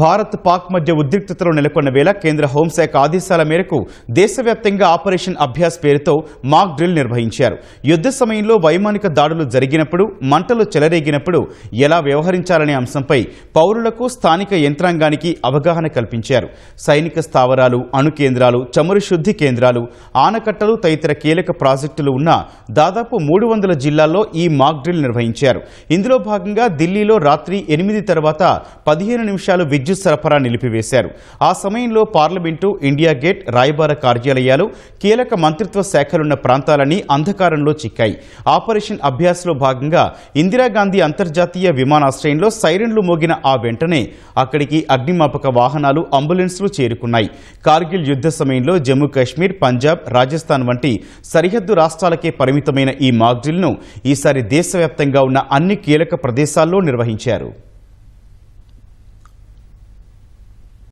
భారత్ పాక్ మధ్య ఉద్రిక్తతలు నెలకొన్న వేళ కేంద్ర హోంశాఖ ఆదేశాల మేరకు దేశవ్యాప్తంగా ఆపరేషన్ అభ్యాస్ పేరుతో మాక్ డ్రిల్ నిర్వహించారు. యుద్ధ సమయంలో వైమానిక దాడులు జరిగినప్పుడు మంటలు చెలరేగినప్పుడు ఎలా వ్యవహరించాలనే అంశంపై పౌరులకు స్థానిక యంత్రాంగానికి అవగాహన కల్పించారు. సైనిక స్థావరాలు అణు కేంద్రాలు చమురు శుద్ధి కేంద్రాలు ఆనకట్టలు తదితర కీలక ప్రాజెక్టులు ఉన్న దాదాపు మూడు వందల జిల్లాల్లో ఈ మాక్ డ్రిల్ నిర్వహించారు. ఇందులో భాగంగా ఢిల్లీలో రాత్రి ఎనిమిది తర్వాత పదిహేను నిమిషాలు విద్యుత్ సరఫరా నిలిపివేశారు. ఆ సమయంలో పార్లమెంటు ఇండియా గేట్ రాయబార కార్యాలయాలు కీలక మంత్రిత్వ శాఖలున్న ప్రాంతాలన్నీ అంధకారంలో చిక్కాయి. ఆపరేషన్ అభ్యాస్లో భాగంగా ఇందిరాగాంధీ అంతర్జాతీయ విమానాశ్రయంలో సైరన్లు మోగిన ఆ వెంటనే అక్కడికి అగ్నిమాపక వాహనాలు అంబులెన్స్లు చేరుకున్నాయి. కార్గిల్ యుద్ధ సమయంలో జమ్మూ కాశ్మీర్ పంజాబ్ రాజస్థాన్ వంటి సరిహద్దు రాష్ట్రాలకే పరిమితమైన ఈ మాగ్జిల్ను ఈసారి దేశవ్యాప్తంగా ఉన్న అన్ని కీలక ప్రదేశాల్లో నిర్వహించారు.